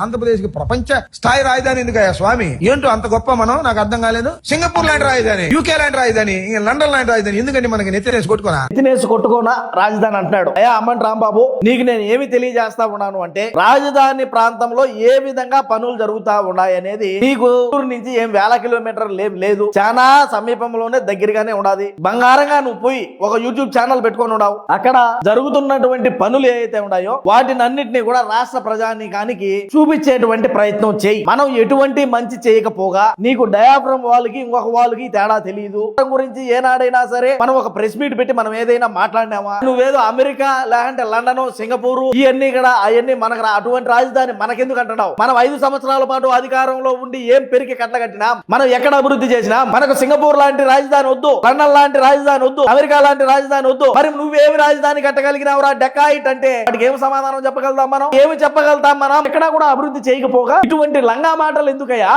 ఆంధ్రప్రదేశ్కి ప్రపంచ స్థాయి రాజధాని ఎందుకయ్యా స్వామి? ఏంటో అంత గొప్ప మనం? నాకు అర్థం కాలేదు. సింగపూర్ లాంటి రాజధాని యూకే లాంటి రాజధాని ఇంకా లండన్ లాంటి రాజధాని ఎందుకంటే మనకి నెత్తినేసి కొట్టుకోనా నెత్తినేసి కొట్టుకోనా రాజధాని అంటున్నాడు. అయ్యా అమ్మని రాంబాబు నీకు నేను ఏమి తెలియజేస్తా ఉన్నాను అంటే రాజధాని ప్రాంతంలో ఏ విధంగా పనులు జరుగుతా ఉన్నాయి అనేది నీకు ఊరు నుంచి ఏం వేల కిలోమీటర్ లేదు. చాలా సమీపంలోనే దగ్గరగానే ఉండాది. బంగారంగా నువ్వు పోయి ఒక యూట్యూబ్ ఛానల్ పెట్టుకొని ఉండవు. అక్కడ జరుగుతున్నటువంటి పనులు ఏవైతే ఉన్నాయో వాటిని అన్నిటినీ కూడా రాష్ట్ర ప్రజానీకానికి చూపించేటువంటి ప్రయత్నం చేయి. మనం ఎటువంటి మంచి చేయకపోగా నీకు డయాఫ్రమ్ వాళ్ళకి ఇంకొక వాళ్ళకి తేడా తెలియదు గురించి ఏనాడైనా సరే మనం ఒక ప్రెస్ మీట్ పెట్టి మనం ఏదైనా మాట్లాడినామా? నువ్వేదో అమెరికా లేదంటే లండన్ సింగపూర్ ఇవన్నీ కూడా అవన్నీ మనకు రా- అటువంటి రాజధాని మనకెందుకు అంటున్నావు? మనం ఐదు సంవత్సరాల పాటు అధికారంలో ఉండి ఏం పెరిగి కట్టగట్టినా మనం ఎక్కడ అభివృద్ధి చేసినా? మనకు సింగపూర్ లాంటి రాజధాని వద్దు లండన్ లాంటి రాజధాని వద్దు అమెరికా లాంటి రాజధాని వద్దు. మరి నువ్వేమి రాజధాని కట్టగలిగినావురా? డెకాయిట్ అంటే వాటికి ఏమి సమాధానం చెప్పగలుగుతాం మనం? ఏమి చెప్పగలుగుతాం మనం? ఎక్కడ కూడా అభివృద్ధి చేయకపోగా ఇటువంటి లంగా మాటలు ఎందుకయ్యా?